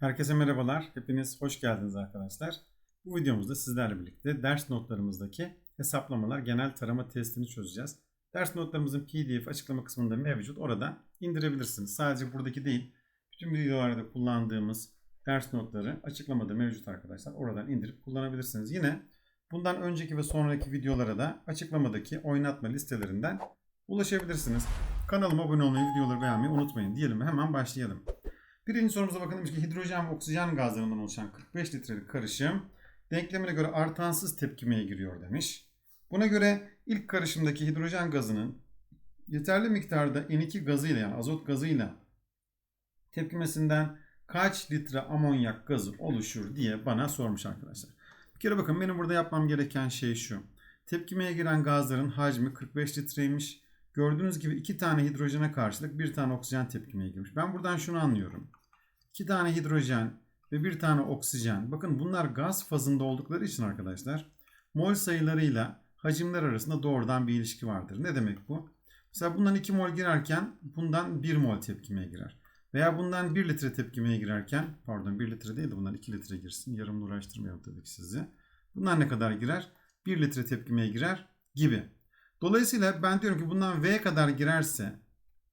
Herkese merhabalar. Hepiniz hoş geldiniz arkadaşlar. Bu videomuzda sizlerle birlikte ders notlarımızdaki hesaplamalar genel tarama testini çözeceğiz. Ders notlarımızın PDF açıklama kısmında mevcut. Oradan indirebilirsiniz. Sadece buradaki değil, bütün videolarda kullandığımız ders notları açıklamada mevcut arkadaşlar. Oradan indirip kullanabilirsiniz. Yine bundan önceki ve sonraki videolara da açıklamadaki oynatma listelerinden ulaşabilirsiniz. Kanalıma abone olmayı, videoları beğenmeyi unutmayın. Diyelim hemen başlayalım. Birinci sorumuza bakalım ki hidrojen ve oksijen gazlarından oluşan 45 litrelik karışım denklemine göre artansız tepkimeye giriyor demiş. Buna göre ilk karışımdaki hidrojen gazının yeterli miktarda N2 gazıyla yani azot gazıyla tepkimesinden kaç litre amonyak gazı oluşur diye bana sormuş arkadaşlar. Bir kere bakın benim burada yapmam gereken şey şu. Tepkimeye giren gazların hacmi 45 litreymiş. Gördüğünüz gibi iki tane hidrojene karşılık bir tane oksijen tepkimeye girmiş. Ben buradan şunu anlıyorum. İki tane hidrojen ve bir tane oksijen. Bakın bunlar gaz fazında oldukları için arkadaşlar mol sayılarıyla hacimler arasında doğrudan bir ilişki vardır. Ne demek bu? Mesela bundan 2 mol girerken bundan 1 mol tepkimeye girer. Veya bundan 1 litre tepkimeye girerken pardon 1 litre değil de bundan 2 litre girsin. Yarımla uğraştırmayalım tabii ki sizi. Bundan ne kadar girer? 1 litre tepkimeye girer gibi. Dolayısıyla ben diyorum ki bundan V kadar girerse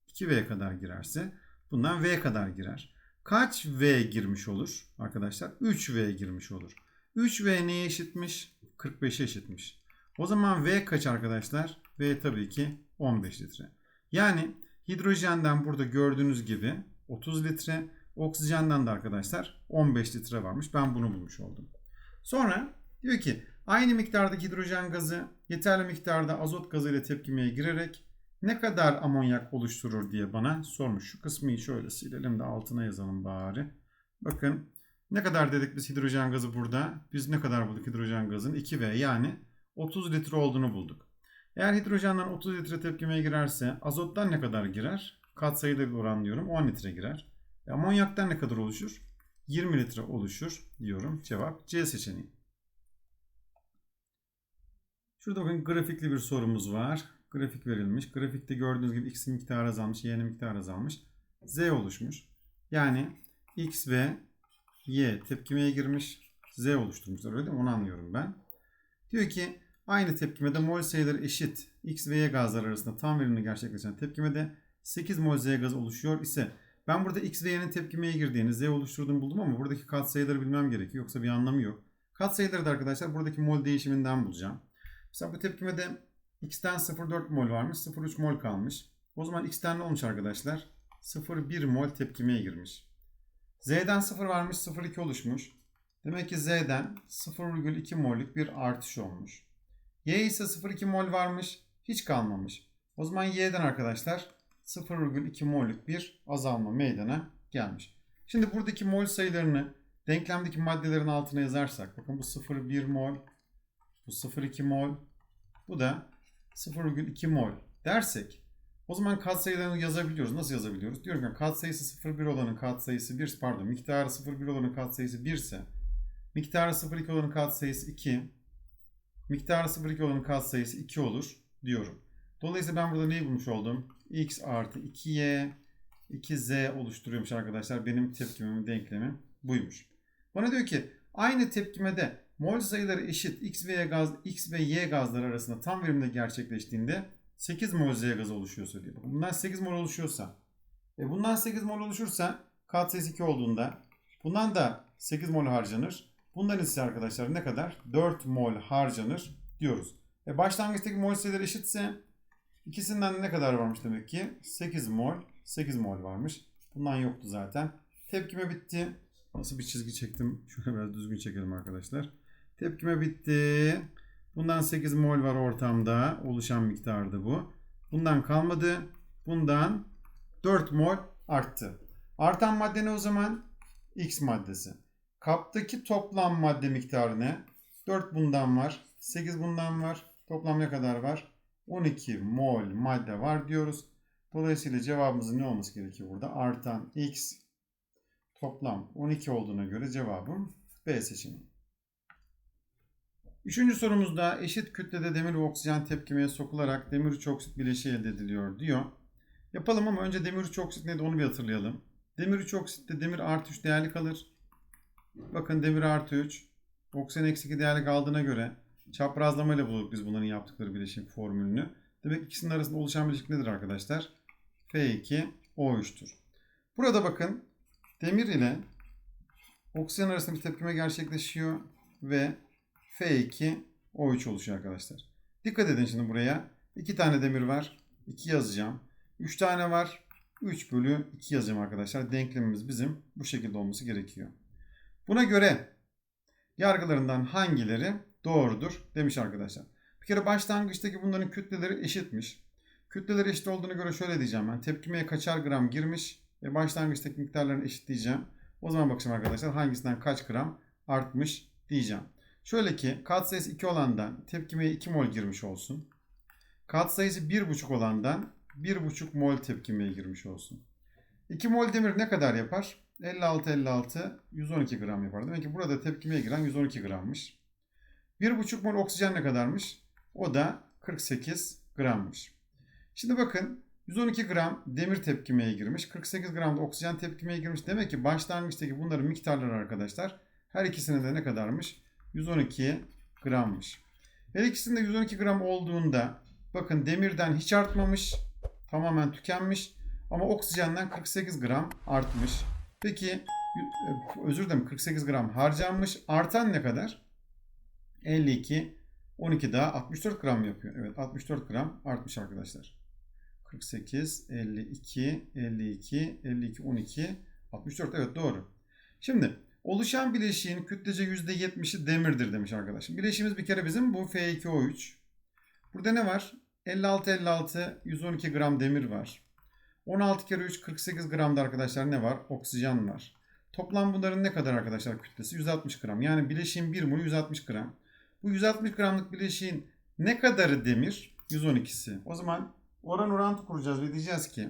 2V kadar girerse bundan V kadar girer. Kaç V girmiş olur arkadaşlar? 3V girmiş olur. 3V neye eşitmiş? 45'e eşitmiş. O zaman V kaç arkadaşlar? V tabii ki 15 litre. Yani hidrojenden burada gördüğünüz gibi 30 litre, oksijenden de arkadaşlar 15 litre varmış. Ben bunu bulmuş oldum. Sonra diyor ki aynı miktardaki hidrojen gazı yeterli miktarda azot gazı ile tepkimeye girerek ne kadar amonyak oluşturur diye bana sormuş. Şu kısmı şöyle silelim de altına yazalım bari. Bakın ne kadar dedik biz hidrojen gazı burada? Biz ne kadar bulduk hidrojen gazın? 2V yani 30 litre olduğunu bulduk. Eğer hidrojenden 30 litre tepkimeye girerse azottan ne kadar girer? Katsayıda bir oranlıyorum 10 litre girer. E, amonyaktan ne kadar oluşur? 20 litre oluşur diyorum. Cevap C seçeneği. Şurada bakın grafikli bir sorumuz var. Grafik verilmiş. Grafikte gördüğünüz gibi x miktarı azalmış, y'nin miktarı azalmış. Z oluşmuş. Yani x ve y tepkimeye girmiş. Z oluşturmuşlar öyle değil mi? Onu anlıyorum ben. Diyor ki aynı tepkimede mol sayıları eşit x ve y gazlar arasında tam verimli gerçekleşen tepkimede 8 mol z gaz oluşuyor ise ben burada x ve y'nin tepkimeye girdiğini z oluşturduğunu buldum ama buradaki katsayıları bilmem gerekiyor. Yoksa bir anlamı yok. Katsayıları da arkadaşlar buradaki mol değişiminden bulacağım. Mesela bu tepkimede x'ten 0,4 mol varmış. 0,3 mol kalmış. O zaman x'ten ne olmuş arkadaşlar? 0,1 mol tepkimeye girmiş. Z'den 0 varmış. 0,2 oluşmuş. Demek ki Z'den 0,2 mollük bir artış olmuş. Y ise 0,2 mol varmış. Hiç kalmamış. O zaman Y'den arkadaşlar 0,2 mollük bir azalma meydana gelmiş. Şimdi buradaki mol sayılarını denklemdeki maddelerin altına yazarsak. Bakın bu 0,1 mol. Bu 0,2 mol. Bu da 0,2 mol dersek o zaman katsayılarını yazabiliyoruz. Nasıl yazabiliyoruz? Diyorum ki katsayısı 0,1 olanın katsayısı 1 pardon miktarı 0,1 olanın katsayısı 1 ise miktarı 0,2 olanın katsayısı 2 miktarı 0,2 olanın katsayısı 2 olur diyorum. Dolayısıyla ben burada neyi bulmuş oldum? x artı 2y 2z oluşturuyormuş arkadaşlar. Benim tepkimimin denklemim buymuş. Bana diyor ki aynı tepkimede mol sayıları eşit x ve y gaz x ve y gazları arasında tam verimde gerçekleştiğinde 8 mol z gazı oluşuyorsa diyor. Bundan 8 mol oluşuyorsa e bundan 8 mol oluşursa katsayısı 2 olduğunda bundan da 8 mol harcanır. Bundan ise arkadaşlar ne kadar? 4 mol harcanır diyoruz. E başlangıçtaki mol sayıları eşitse ikisinden ne kadar varmış demek ki? 8 mol, 8 mol varmış. Bundan yoktu zaten. Tepkime bitti. Nasıl bir çizgi çektim? Şöyle biraz düzgün çekelim arkadaşlar. Tepkime bitti. Bundan 8 mol var ortamda. Oluşan miktardı bu. Bundan kalmadı. Bundan 4 mol arttı. Artan madde ne o zaman? X maddesi. Kaptaki toplam madde miktarı ne? 4 bundan var. 8 bundan var. Toplam ne kadar var? 12 mol madde var diyoruz. Dolayısıyla cevabımızın ne olması gerekiyor burada? Artan X toplam 12 olduğuna göre cevabım B seçeneği. Üçüncü sorumuzda eşit kütlede demir ve oksijen tepkimeye sokularak demir 3 oksit bileşiği elde ediliyor diyor. Yapalım ama önce demir 3 oksit neydi onu bir hatırlayalım. Demir 3 oksitte demir artı 3 değerli kalır. Bakın demir artı 3. Oksijen eksi 2 değerli kaldığına göre çaprazlamayla bulduk biz bunların yaptıkları bileşim formülünü. Demek ikisinin arasında oluşan bileşik nedir arkadaşlar? F2O3'tür. Burada bakın demir ile oksijen arasında bir tepkime gerçekleşiyor ve F2O3 oluşuyor arkadaşlar. Dikkat edin şimdi buraya. 2 tane demir var. 2 yazacağım. 3 tane var. 3 bölü 2 yazacağım arkadaşlar. Denklemimiz bizim bu şekilde olması gerekiyor. Buna göre yargılarından hangileri doğrudur demiş arkadaşlar. Bir kere başlangıçtaki bunların kütleleri eşitmiş. Kütleleri eşit olduğuna göre şöyle diyeceğim ben. Tepkimeye kaçar gram girmiş ve başlangıçtaki miktarlarını eşitleyeceğim. O zaman bakacağım arkadaşlar hangisinden kaç gram artmış diyeceğim. Şöyle ki katsayısı 2 olandan tepkimeye 2 mol girmiş olsun. Katsayısı 1,5 olandan 1,5 mol tepkimeye girmiş olsun. 2 mol demir ne kadar yapar? 56 56 112 gram yapar. Demek ki burada tepkimeye giren 112 grammış. 1,5 mol oksijen ne kadarmış? O da 48 grammış. Şimdi bakın 112 gram demir tepkimeye girmiş. 48 gram da oksijen tepkimeye girmiş. Demek ki başlangıçtaki bunların miktarları arkadaşlar her ikisinin de ne kadarmış? 112 grammış. Her ikisinde 112 gram olduğunda bakın demirden hiç artmamış. Tamamen tükenmiş. Ama oksijenden 48 gram artmış. Peki e, özür dilerim 48 gram harcanmış. Artan ne kadar? 52 12 daha 64 gram yapıyor. Evet 64 gram artmış arkadaşlar. 48, 52, 52, 52, 12, 64. Evet doğru. Şimdi oluşan bileşiğin kütlece %70'i demirdir demiş arkadaşım. Bileşiğimiz bir kere bizim bu F2O3. Burada ne var? 56, 56, 112 gram demir var. 16 kere 3, 48 gramda arkadaşlar ne var? Oksijen var. Toplam bunların ne kadar arkadaşlar kütlesi? 160 gram. Yani bileşiğin 1 molü 160 gram. Bu 160 gramlık bileşiğin ne kadarı demir? 112'si. O zaman oran orantı kuracağız ve diyeceğiz ki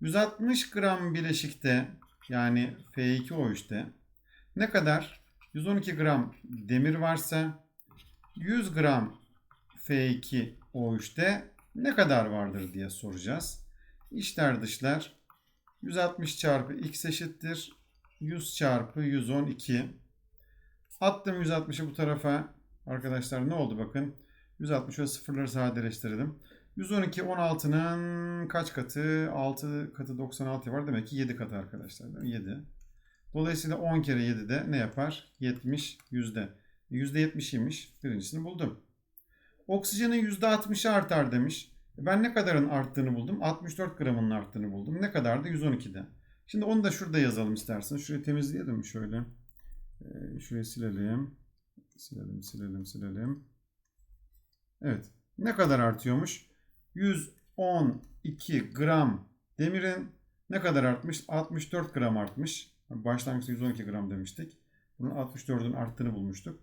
160 gram bileşikte yani F2O3'te ne kadar? 112 gram demir varsa 100 gram F2O3'te ne kadar vardır diye soracağız. İçler dışlar 160 çarpı x eşittir 100 çarpı 112 attım 160'ı bu tarafa. Arkadaşlar ne oldu bakın? 160 o sıfırları sadeleştirdim. 112 16'nın kaç katı? 6 katı 96 var. Demek ki 7 katı arkadaşlar 7 dolayısıyla 10 kere 7 de ne yapar 70 yüzde 70'iymiş birincisini buldum oksijenin %60'ı artar demiş ben ne kadarın arttığını buldum? 64 gramının arttığını buldum. Ne kadardı? 112'de. Şimdi onu da şurada yazalım isterseniz. Şurayı temizleyelim mi şöyle? Ee, şurayı silelim. Silelim, silelim, silelim. Evet. Ne kadar artıyormuş? 112 gram demirin ne kadar artmış? 64 gram artmış. Başlangıçta 112 gram demiştik. Bunun 64'ün arttığını bulmuştuk.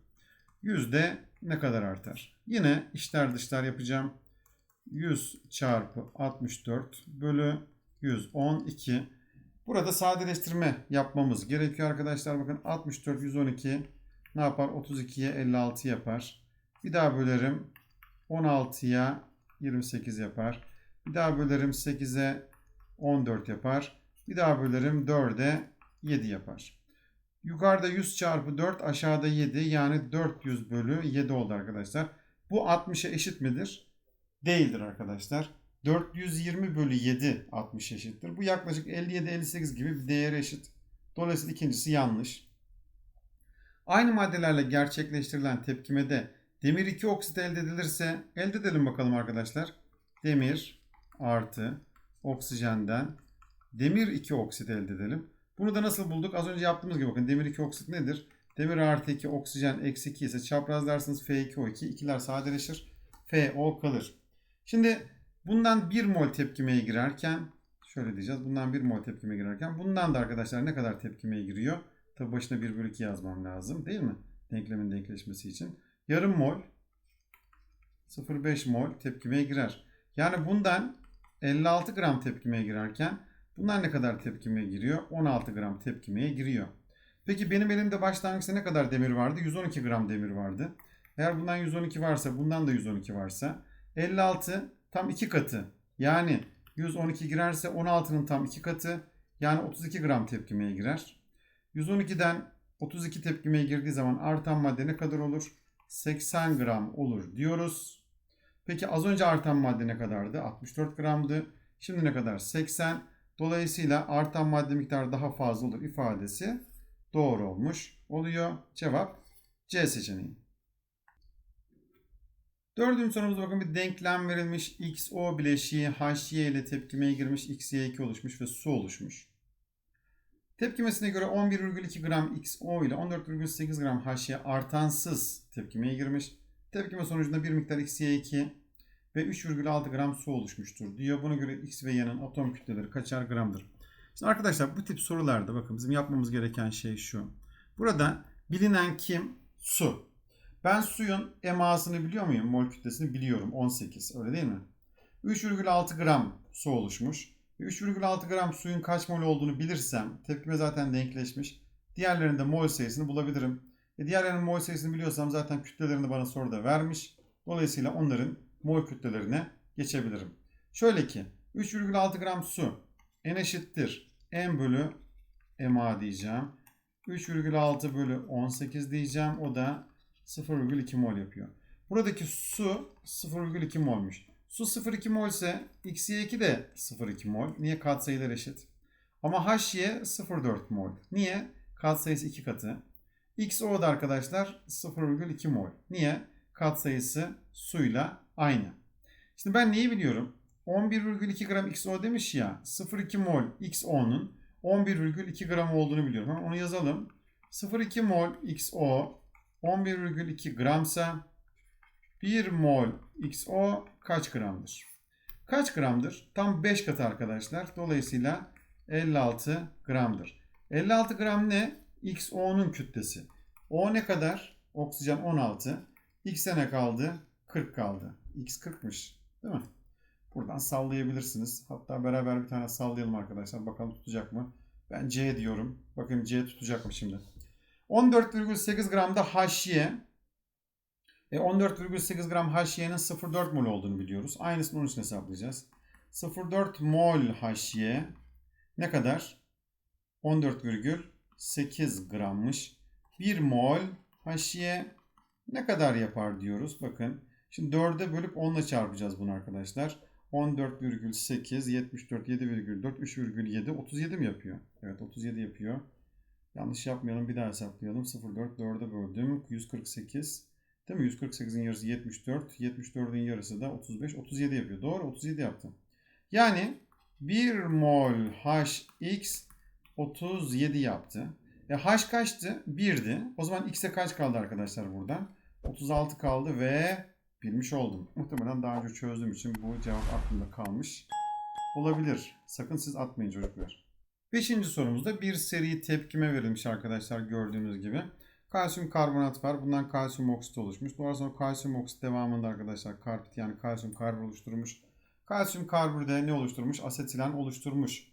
Yüzde ne kadar artar? Yine içler dışlar yapacağım. 100 çarpı 64 bölü 112. Burada sadeleştirme yapmamız gerekiyor arkadaşlar. Bakın 64 112 ne yapar? 32'ye 56 yapar. Bir daha bölerim. 16'ya 28 yapar. Bir daha bölerim 8'e 14 yapar. Bir daha bölerim 4'e 7 yapar. Yukarıda 100 çarpı 4 aşağıda 7 yani 400 bölü 7 oldu arkadaşlar. Bu 60'a eşit midir? değildir arkadaşlar. 420 bölü 7 60 eşittir. Bu yaklaşık 57-58 gibi bir değere eşit. Dolayısıyla ikincisi yanlış. Aynı maddelerle gerçekleştirilen tepkimede demir 2 oksit elde edilirse elde edelim bakalım arkadaşlar. Demir artı oksijenden demir 2 oksit elde edelim. Bunu da nasıl bulduk? Az önce yaptığımız gibi bakın demir 2 oksit nedir? Demir artı 2 oksijen eksi 2 ise çaprazlarsınız F2O2. ikiler sadeleşir. FO kalır. Şimdi bundan 1 mol tepkimeye girerken şöyle diyeceğiz. Bundan 1 mol tepkimeye girerken bundan da arkadaşlar ne kadar tepkimeye giriyor? Tabi başına 1 bölü 2 yazmam lazım değil mi? Denklemin denkleşmesi için. Yarım mol 0,5 mol tepkimeye girer. Yani bundan 56 gram tepkimeye girerken bundan ne kadar tepkimeye giriyor? 16 gram tepkimeye giriyor. Peki benim elimde başlangıçta ne kadar demir vardı? 112 gram demir vardı. Eğer bundan 112 varsa bundan da 112 varsa 56 tam 2 katı. Yani 112 girerse 16'nın tam 2 katı. Yani 32 gram tepkimeye girer. 112'den 32 tepkimeye girdiği zaman artan madde ne kadar olur? 80 gram olur diyoruz. Peki az önce artan madde ne kadardı? 64 gramdı. Şimdi ne kadar? 80. Dolayısıyla artan madde miktarı daha fazla olur ifadesi doğru olmuş oluyor. Cevap C seçeneği. Dördüncü sorumuza bakın bir denklem verilmiş. XO bileşiği HY ile tepkimeye girmiş. XY2 oluşmuş ve su oluşmuş. Tepkimesine göre 11,2 gram XO ile 14,8 gram HY artansız tepkimeye girmiş. Tepkime sonucunda bir miktar XY2 ve 3,6 gram su oluşmuştur diyor. Buna göre X ve Y'nin atom kütleleri kaçar gramdır? Şimdi arkadaşlar bu tip sorularda bakın bizim yapmamız gereken şey şu. Burada bilinen kim? Su. Ben suyun emasını biliyor muyum? Mol kütlesini biliyorum. 18. Öyle değil mi? 3,6 gram su oluşmuş. 3,6 gram suyun kaç mol olduğunu bilirsem tepkime zaten denkleşmiş. Diğerlerinde mol sayısını bulabilirim. E diğerlerinin mol sayısını biliyorsam zaten kütlelerini bana soruda vermiş. Dolayısıyla onların mol kütlelerine geçebilirim. Şöyle ki 3,6 gram su n eşittir n bölü ma diyeceğim. 3,6 bölü 18 diyeceğim. O da 0,2 mol yapıyor. Buradaki su 0,2 molmuş. Su 0,2 mol ise XY2 de 0,2 mol. Niye? Katsayılar eşit. Ama HY 0,4 mol. Niye? Katsayısı 2 katı. XO da arkadaşlar 0,2 mol. Niye? Katsayısı suyla aynı. Şimdi ben neyi biliyorum? 11,2 gram XO demiş ya. 0,2 mol XO'nun 11,2 gram olduğunu biliyorum. Hemen onu yazalım. 0,2 mol XO 11,2 gramsa 1 mol XO kaç gramdır? Kaç gramdır? Tam 5 katı arkadaşlar. Dolayısıyla 56 gramdır. 56 gram ne? XO'nun kütlesi. O ne kadar? Oksijen 16. X'e ne kaldı? 40 kaldı. X 40'mış. Değil mi? Buradan sallayabilirsiniz. Hatta beraber bir tane sallayalım arkadaşlar. Bakalım tutacak mı? Ben C diyorum. Bakın C tutacak mı şimdi? 14,8 gramda HY. E 14,8 gram HY'nin 0,4 mol olduğunu biliyoruz. Aynısını onun için hesaplayacağız. 0,4 mol HY ne kadar? 14,8 grammış. 1 mol HY ne kadar yapar diyoruz. Bakın. Şimdi 4'e bölüp 10 ile çarpacağız bunu arkadaşlar. 14,8, 74, 7,4, 3,7, 37 mi yapıyor? Evet 37 yapıyor. Yanlış yapmayalım bir daha hesaplayalım. 0,4 4'e böldüm. 148. Değil mi? 148'in yarısı 74. 74'ün yarısı da 35. 37 yapıyor. Doğru 37 yaptım. Yani 1 mol HX 37 yaptı. E H kaçtı? 1'di. O zaman X'e kaç kaldı arkadaşlar buradan? 36 kaldı ve bilmiş oldum. Muhtemelen daha önce çözdüğüm için bu cevap aklımda kalmış olabilir. Sakın siz atmayın çocuklar. Beşinci sorumuzda bir seri tepkime verilmiş arkadaşlar gördüğünüz gibi. Kalsiyum karbonat var. Bundan kalsiyum oksit oluşmuş. Daha kalsiyum oksit devamında arkadaşlar karpit yani kalsiyum karbür oluşturmuş. Kalsiyum karbür de ne oluşturmuş? Asetilen oluşturmuş.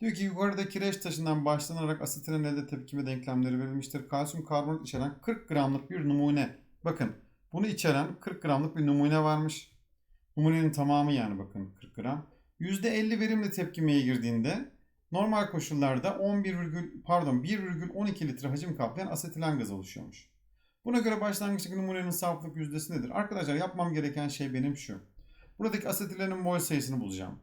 Diyor ki yukarıda kireç taşından başlanarak asetilen elde tepkime denklemleri verilmiştir. Kalsiyum karbonat içeren 40 gramlık bir numune. Bakın bunu içeren 40 gramlık bir numune varmış. Numunenin tamamı yani bakın 40 gram. %50 verimli tepkimeye girdiğinde normal koşullarda 11, pardon 1,12 litre hacim kaplayan asetilen gaz oluşuyormuş. Buna göre başlangıçtaki numunenin saflık yüzdesi nedir? Arkadaşlar yapmam gereken şey benim şu. Buradaki asetilenin mol sayısını bulacağım.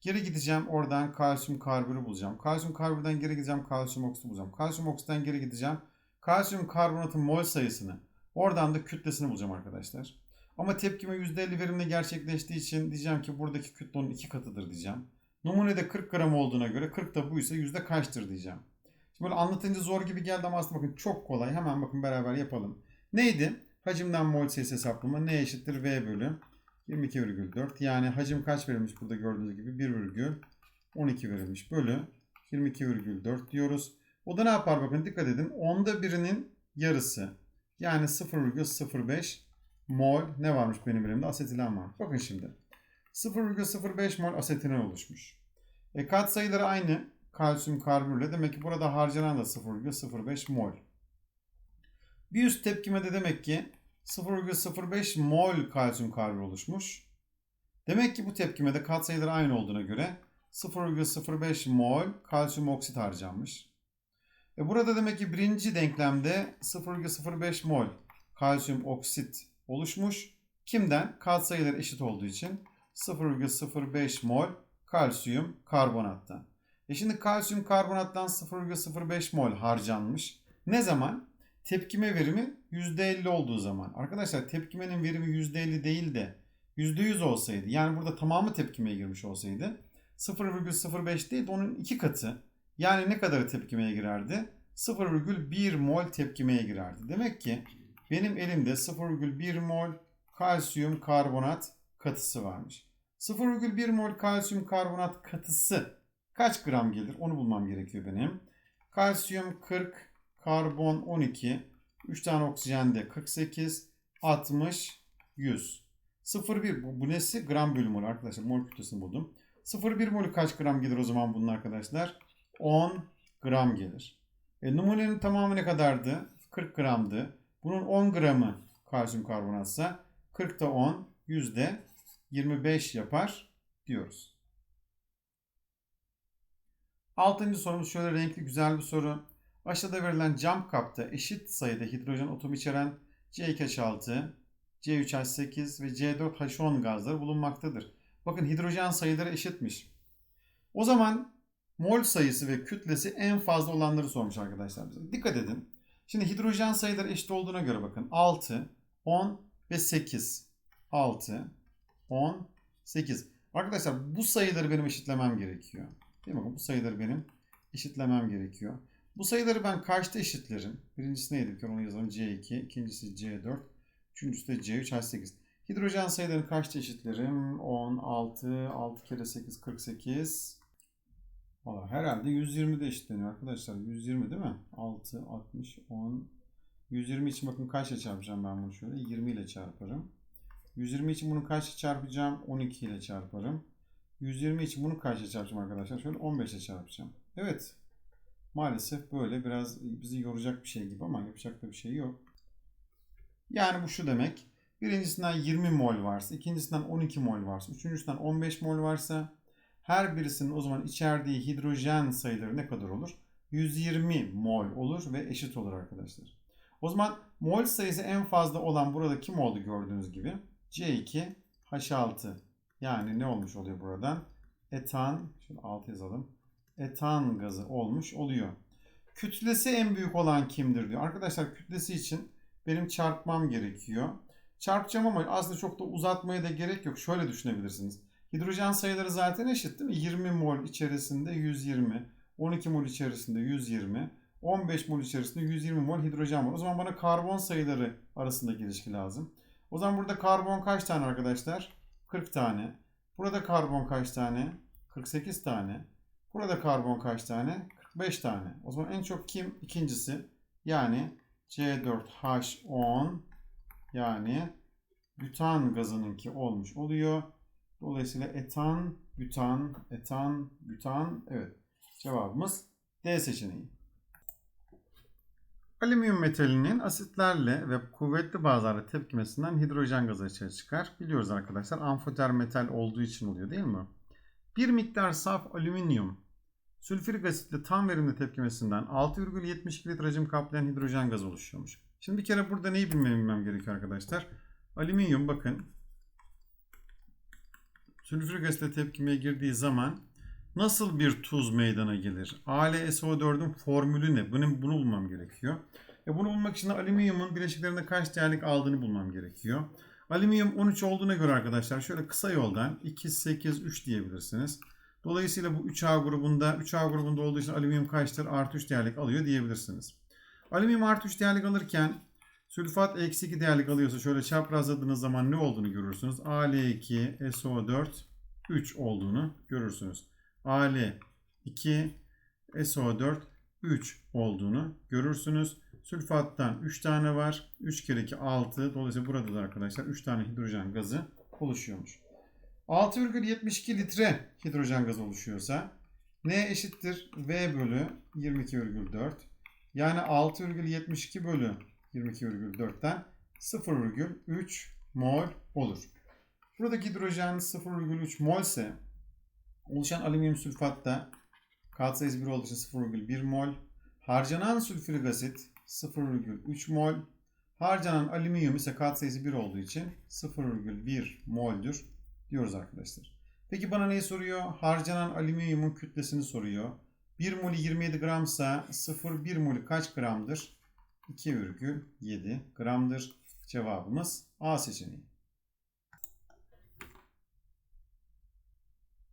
Geri gideceğim oradan kalsiyum karbürü bulacağım. Kalsiyum karbürden geri gideceğim kalsiyum oksit bulacağım. Kalsiyum oksitten geri gideceğim. Kalsiyum karbonatın mol sayısını. Oradan da kütlesini bulacağım arkadaşlar. Ama tepkime %50 verimle gerçekleştiği için diyeceğim ki buradaki kütle onun iki katıdır diyeceğim. Numunede 40 gram olduğuna göre 40 da buysa yüzde kaçtır diyeceğim. Şimdi böyle anlatınca zor gibi geldi ama aslında bakın çok kolay. Hemen bakın beraber yapalım. Neydi? Hacimden mol sayısı hesaplama ne eşittir V bölü 22,4. Yani hacim kaç verilmiş burada gördüğünüz gibi 1,12 verilmiş bölü 22,4 diyoruz. O da ne yapar bakın dikkat edin. Onda birinin yarısı. Yani 0,05 mol ne varmış benim elimde? Asetilen var. Bakın şimdi. 0,05 mol asetilen oluşmuş. E kat sayıları aynı kalsiyum karbürle. Demek ki burada harcanan da 0,05 mol. Bir üst tepkimede demek ki 0,05 mol kalsiyum karbür oluşmuş. Demek ki bu tepkimede kat sayıları aynı olduğuna göre 0,05 mol kalsiyum oksit harcanmış. E burada demek ki birinci denklemde 0,05 mol kalsiyum oksit oluşmuş. Kimden? Katsayılar eşit olduğu için 0,05 mol kalsiyum karbonattan. E şimdi kalsiyum karbonattan 0,05 mol harcanmış. Ne zaman? Tepkime verimi %50 olduğu zaman. Arkadaşlar tepkimenin verimi %50 değil de %100 olsaydı yani burada tamamı tepkimeye girmiş olsaydı 0,05 değil de onun iki katı yani ne kadarı tepkimeye girerdi? 0,1 mol tepkimeye girerdi. Demek ki benim elimde 0,1 mol kalsiyum karbonat katısı varmış. 0,1 mol kalsiyum karbonat katısı kaç gram gelir? Onu bulmam gerekiyor benim. Kalsiyum 40, karbon 12, 3 tane oksijen de 48, 60, 100. 0,1 bu, bu nesi? Gram bölü mol arkadaşlar. Mol kütlesini buldum. 0,1 molü kaç gram gelir o zaman bunun arkadaşlar? 10 gram gelir. E, numunenin tamamı ne kadardı? 40 gramdı. Bunun 10 gramı kalsiyum karbonatsa 40'ta 10 yüzde 25 yapar diyoruz. Altıncı sorumuz şöyle renkli güzel bir soru. Aşağıda verilen cam kapta eşit sayıda hidrojen atomu içeren C2H6, C3H8 ve C4H10 gazları bulunmaktadır. Bakın hidrojen sayıları eşitmiş. O zaman mol sayısı ve kütlesi en fazla olanları sormuş arkadaşlar bize. Dikkat edin. Şimdi hidrojen sayıları eşit olduğuna göre bakın 6, 10 ve 8. 6, 10, 8. Arkadaşlar bu sayıları benim eşitlemem gerekiyor. Değil mi? Bu sayıları benim eşitlemem gerekiyor. Bu sayıları ben kaçta eşitlerim? Birincisi neydi? Bir onu yazalım. C2, ikincisi C4, üçüncüsü de C3, H8. Hidrojen sayılarını kaçta eşitlerim? 10, 6, 6 kere 8, 48. Valla herhalde 120 de eşitleniyor arkadaşlar. 120 değil mi? 6, 60, 10. 120 için bakın kaçla çarpacağım ben bunu şöyle? 20 ile çarparım. 120 için bunu kaçla çarpacağım? 12 ile çarparım. 120 için bunu kaçla çarpacağım arkadaşlar? Şöyle 15 ile çarpacağım. Evet. Maalesef böyle biraz bizi yoracak bir şey gibi ama yapacak da bir şey yok. Yani bu şu demek. Birincisinden 20 mol varsa, ikincisinden 12 mol varsa, üçüncüsünden 15 mol varsa her birisinin o zaman içerdiği hidrojen sayıları ne kadar olur? 120 mol olur ve eşit olur arkadaşlar. O zaman mol sayısı en fazla olan burada kim oldu gördüğünüz gibi? C2 H6. Yani ne olmuş oluyor buradan? Etan, şöyle alt yazalım. Etan gazı olmuş oluyor. Kütlesi en büyük olan kimdir diyor. Arkadaşlar kütlesi için benim çarpmam gerekiyor. Çarpacağım ama aslında çok da uzatmaya da gerek yok. Şöyle düşünebilirsiniz. Hidrojen sayıları zaten eşit değil mi? 20 mol içerisinde 120, 12 mol içerisinde 120, 15 mol içerisinde 120 mol hidrojen var. O zaman bana karbon sayıları arasındaki ilişki lazım. O zaman burada karbon kaç tane arkadaşlar? 40 tane. Burada karbon kaç tane? 48 tane. Burada karbon kaç tane? 45 tane. O zaman en çok kim? İkincisi. Yani C4H10 yani butan gazınınki olmuş oluyor. Dolayısıyla etan, butan, etan, butan. Evet. Cevabımız D seçeneği. Alüminyum metalinin asitlerle ve kuvvetli bazlarla tepkimesinden hidrojen gazı açığa çıkar. Biliyoruz arkadaşlar amfoter metal olduğu için oluyor değil mi? Bir miktar saf alüminyum sülfürik asitle tam verimli tepkimesinden 6,72 litre hacim kaplayan hidrojen gazı oluşuyormuş. Şimdi bir kere burada neyi bilmem, bilmem gerekiyor arkadaşlar? Alüminyum bakın sülfürik asitle tepkimeye girdiği zaman nasıl bir tuz meydana gelir? AlSO4'ün formülü ne? Bunu, bunu bulmam gerekiyor. E bunu bulmak için de alüminyumun bileşiklerinde kaç değerlik aldığını bulmam gerekiyor. Alüminyum 13 olduğuna göre arkadaşlar şöyle kısa yoldan 2, 8, 3 diyebilirsiniz. Dolayısıyla bu 3A grubunda 3A grubunda olduğu için alüminyum kaçtır? Artı 3 değerlik alıyor diyebilirsiniz. Alüminyum artı 3 değerlik alırken sülfat eksi 2 değerlik alıyorsa şöyle çaprazladığınız zaman ne olduğunu görürsünüz. Al2 SO4 3 olduğunu görürsünüz. Al2 SO4 3 olduğunu görürsünüz. Sülfattan 3 tane var. 3 kere 2 6. Dolayısıyla burada da arkadaşlar 3 tane hidrojen gazı oluşuyormuş. 6,72 litre hidrojen gazı oluşuyorsa N eşittir V bölü 22,4. Yani 6,72 bölü 22,4'ten 0,3 mol olur. Buradaki hidrojen 0,3 mol ise oluşan alüminyum sülfatta katsayısı 1 olduğu için 0,1 mol. Harcanan sülfürik asit 0,3 mol. Harcanan alüminyum ise katsayısı 1 olduğu için 0,1 moldür diyoruz arkadaşlar. Peki bana neyi soruyor? Harcanan alüminyumun kütlesini soruyor. 1 molü 27 gramsa 0,1 molü kaç gramdır? 2,7 gramdır. Cevabımız A seçeneği.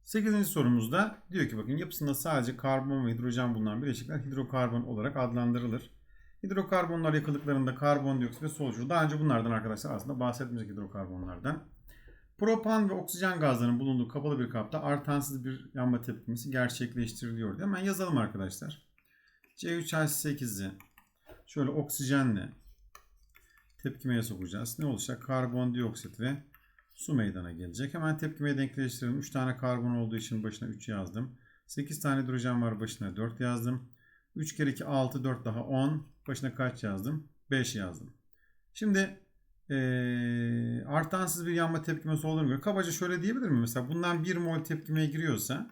8. sorumuzda diyor ki bakın yapısında sadece karbon ve hidrojen bulunan bileşikler hidrokarbon olarak adlandırılır. Hidrokarbonlar yakıldıklarında karbondioksit ve solcu. Daha önce bunlardan arkadaşlar aslında bahsetmiştik hidrokarbonlardan. Propan ve oksijen gazlarının bulunduğu kapalı bir kapta artansız bir yanma tepkimesi gerçekleştiriliyor. Hemen yazalım arkadaşlar. C3H8'i şöyle oksijenle tepkimeye sokacağız. Ne olacak? Karbondioksit ve su meydana gelecek. Hemen tepkimeye denkleştirelim. 3 tane karbon olduğu için başına 3 yazdım. 8 tane hidrojen var başına 4 yazdım. 3 kere 2 6 4 daha 10. Başına kaç yazdım? 5 yazdım. Şimdi ee, artansız bir yanma tepkimesi olduğunu göre kabaca şöyle diyebilir miyim? Mesela bundan 1 mol tepkimeye giriyorsa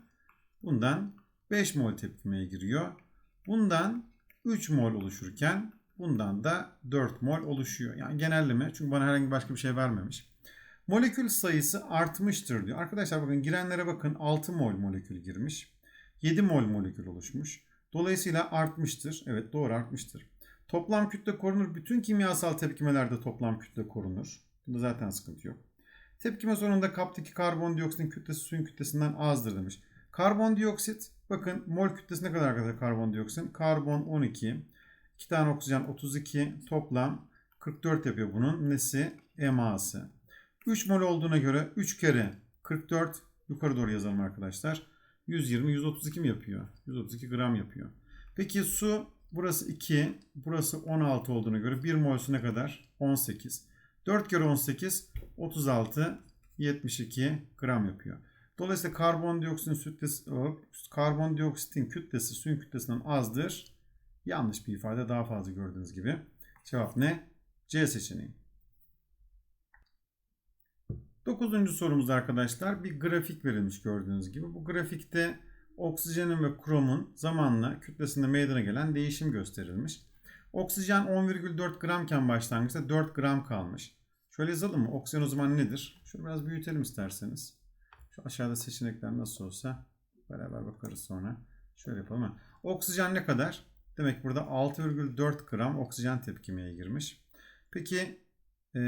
bundan 5 mol tepkimeye giriyor. Bundan 3 mol oluşurken bundan da 4 mol oluşuyor. Yani genelleme çünkü bana herhangi başka bir şey vermemiş. Molekül sayısı artmıştır diyor. Arkadaşlar bakın girenlere bakın 6 mol molekül girmiş. 7 mol molekül oluşmuş. Dolayısıyla artmıştır. Evet doğru artmıştır. Toplam kütle korunur. Bütün kimyasal tepkimelerde toplam kütle korunur. Bunda zaten sıkıntı yok. Tepkime sonunda kaptaki karbondioksitin kütlesi suyun kütlesinden azdır demiş. Karbondioksit bakın mol kütlesi ne kadar kadar karbondioksitin? Karbon 12. 2 tane oksijen 32. Toplam 44 yapıyor bunun. Nesi? Eması. 3 mol olduğuna göre 3 kere 44 yukarı doğru yazalım arkadaşlar. 120 132 mi yapıyor? 132 gram yapıyor. Peki su burası 2 burası 16 olduğuna göre 1 mol su ne kadar? 18. 4 kere 18 36 72 gram yapıyor. Dolayısıyla karbondioksitin kütlesi karbondioksitin kütlesi suyun kütlesinden azdır. Yanlış bir ifade daha fazla gördüğünüz gibi. Cevap ne? C seçeneği. Dokuzuncu sorumuzda arkadaşlar bir grafik verilmiş gördüğünüz gibi. Bu grafikte oksijenin ve kromun zamanla kütlesinde meydana gelen değişim gösterilmiş. Oksijen 10,4 gramken başlangıçta 4 gram kalmış. Şöyle yazalım mı? Oksijen o zaman nedir? Şunu biraz büyütelim isterseniz. Şu aşağıda seçenekler nasıl olsa beraber bakarız sonra. Şöyle yapalım. Ha. Oksijen ne kadar? Demek burada 6,4 gram oksijen tepkimeye girmiş. Peki e,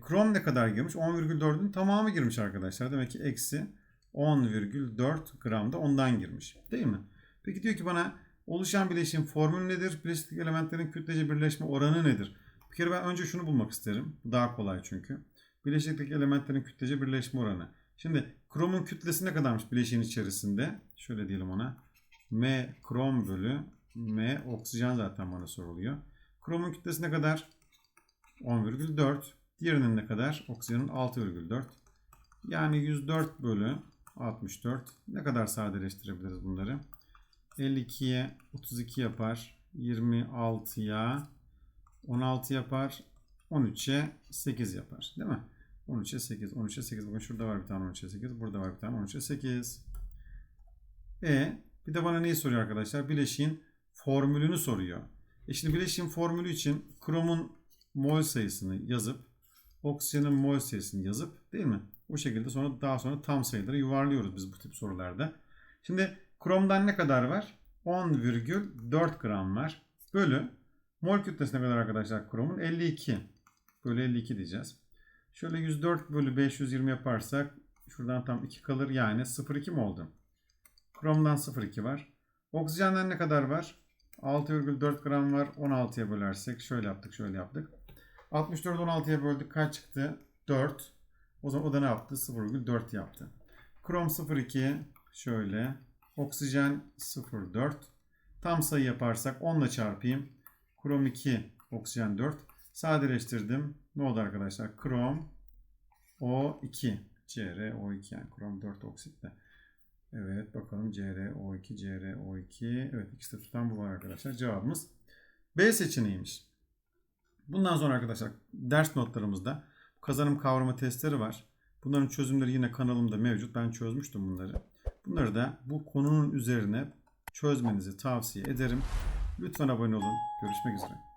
krom ne kadar girmiş? 10,4'ün tamamı girmiş arkadaşlar. Demek ki eksi 10,4 gram da ondan girmiş. Değil mi? Peki diyor ki bana oluşan bileşiğin formülü nedir? Bileşik elementlerin kütlece birleşme oranı nedir? Bir kere ben önce şunu bulmak isterim. Daha kolay çünkü. Bileşikteki elementlerin kütlece birleşme oranı. Şimdi kromun kütlesi ne kadarmış bileşiğin içerisinde? Şöyle diyelim ona. M krom bölü M oksijen zaten bana soruluyor. Kromun kütlesi ne kadar? 10,4. Diğerinin ne kadar? Oksijenin 6,4. Yani 104 bölü 64. Ne kadar sadeleştirebiliriz bunları? 52'ye 32 yapar. 26'ya 16 yapar. 13'e 8 yapar. Değil mi? 13'e 8. 13'e 8. Bakın şurada var bir tane 13'e 8. Burada var bir tane 13'e 8. E bir de bana neyi soruyor arkadaşlar? Bileşiğin formülünü soruyor. E şimdi bileşiğin formülü için kromun mol sayısını yazıp oksijenin mol sayısını yazıp değil mi? Bu şekilde sonra daha sonra tam sayıları yuvarlıyoruz biz bu tip sorularda. Şimdi kromdan ne kadar var? 10,4 gram var. Bölü mol kütlesi ne kadar arkadaşlar kromun? 52. Bölü 52 diyeceğiz. Şöyle 104 bölü 520 yaparsak şuradan tam 2 kalır. Yani 0,2 mi oldu? Kromdan 0,2 var. Oksijenden ne kadar var? 6,4 gram var. 16'ya bölersek şöyle yaptık şöyle yaptık. 64 16'ya böldük kaç çıktı? 4. O zaman o da ne yaptı? 0,4 yaptı. Krom 0,2 şöyle. Oksijen 0,4. Tam sayı yaparsak 10 ile çarpayım. Krom 2, oksijen 4. Sadeleştirdim. Ne oldu arkadaşlar? Krom O2. CrO2 yani krom 4 oksitle. Evet bakalım CrO2, CrO2. Evet ikisi de tutan bu var arkadaşlar. Cevabımız B seçeneğiymiş. Bundan sonra arkadaşlar ders notlarımızda kazanım kavrama testleri var. Bunların çözümleri yine kanalımda mevcut. Ben çözmüştüm bunları. Bunları da bu konunun üzerine çözmenizi tavsiye ederim. Lütfen abone olun. Görüşmek üzere.